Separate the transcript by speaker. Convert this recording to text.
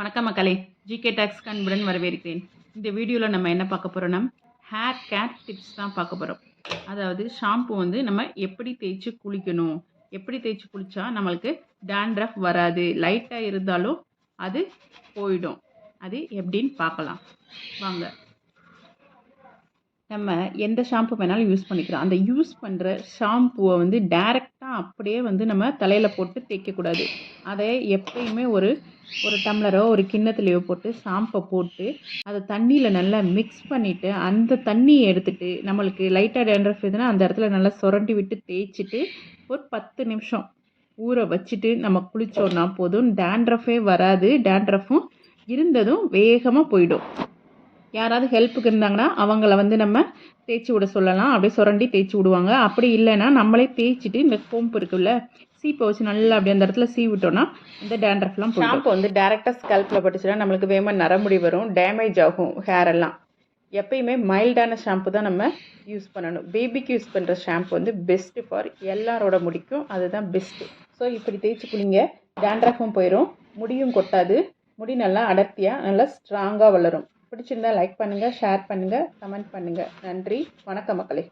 Speaker 1: வணக்கம் மக்களே. GK tax கண்புடன் வரவேற்கிறேன். இந்த வீடியோவில் நம்ம என்ன பார்க்க போகிறோம்னா ஹேர் கேர் டிப்ஸ் தான் பார்க்க போகிறோம் அதாவது ஷாம்பு வந்து நம்ம எப்படி தேய்ச்சி குளிக்கணும் எப்படி தேய்ச்சி குளித்தா நம்மளுக்கு டேண்ட்ரஃப் வராது லைட்டாக இருந்தாலும் அது போயிடும். அது எப்படின்னு பார்க்கலாம். வாங்க. நம்ம எந்த ஷாம்பு வேணாலும் யூஸ் பண்ணிக்கிறோம் அந்த யூஸ் பண்ணுற ஷாம்புவை வந்து டைரெக்டாக அப்படியே வந்து நம்ம தலையில் போட்டு தேய்க்கக்கூடாது அதை எப்பயுமே ஒரு ஒரு டம்ளரோ ஒரு கிண்ணத்துலையோ போட்டு ஷாம்பை போட்டு அதை தண்ணியில் நல்லா மிக்ஸ் பண்ணிவிட்டு அந்த தண்ணியை எடுத்துகிட்டு நம்மளுக்கு லைட்டாக டேண்ட்ரஃப் எதுனா அந்த இடத்துல நல்லா சுரண்டி விட்டு தேய்ச்சிட்டு ஒரு பத்து நிமிஷம் ஊற வச்சுட்டு நம்ம குளித்தோன்னா போதும். டேண்ட்ரஃபே வராது. டேண்ட்ரஃபும் இருந்ததும் வேகமாக போயிடும். யாராவது ஹெல்ப்புக்கு இருந்தாங்கன்னா அவங்கள வந்து நம்ம தேய்ச்சி விட சொல்லலாம். அப்படியே சுரண்டி தேய்ச்சி விடுவாங்க. அப்படி இல்லைன்னா நம்மளே தேய்ச்சிட்டு இந்த கோம்பு இருக்குல்ல சீப்பை வச்சு நல்லா அப்படியே அந்த இடத்துல சீ விட்டோம்னா இந்த டேண்ட்ரஃப்லாம் ஷாம்பு வந்து டேரெக்டாக ஸ்கல்ப்பில் பட்டுச்சுன்னா நம்மளுக்கு வேகமாக நரமுடி வரும் டேமேஜ் ஆகும் ஹேர் எல்லாம். எப்பயுமே மைல்டான ஷாம்பு தான் நம்ம யூஸ் பண்ணணும். பேபிக்கு யூஸ் பண்ணுற ஷாம்பு வந்து பெஸ்ட்டு ஃபார் எல்லாரோட முடிக்கும். அதுதான் பெஸ்ட்டு ஸோ இப்படி தேய்ச்சி குளிங்க டேண்ட்ரஃபும் போயிடும் முடியும் கொட்டாது. முடி நல்லா அடர்த்தியாக நல்லா ஸ்ட்ராங்காக வளரும். பிடிச்சிருந்தா லைக் பண்ணுங்கள் ஷேர் பண்ணுங்கள் கமெண்ட் பண்ணுங்கள் நன்றி வணக்கம் மக்களே.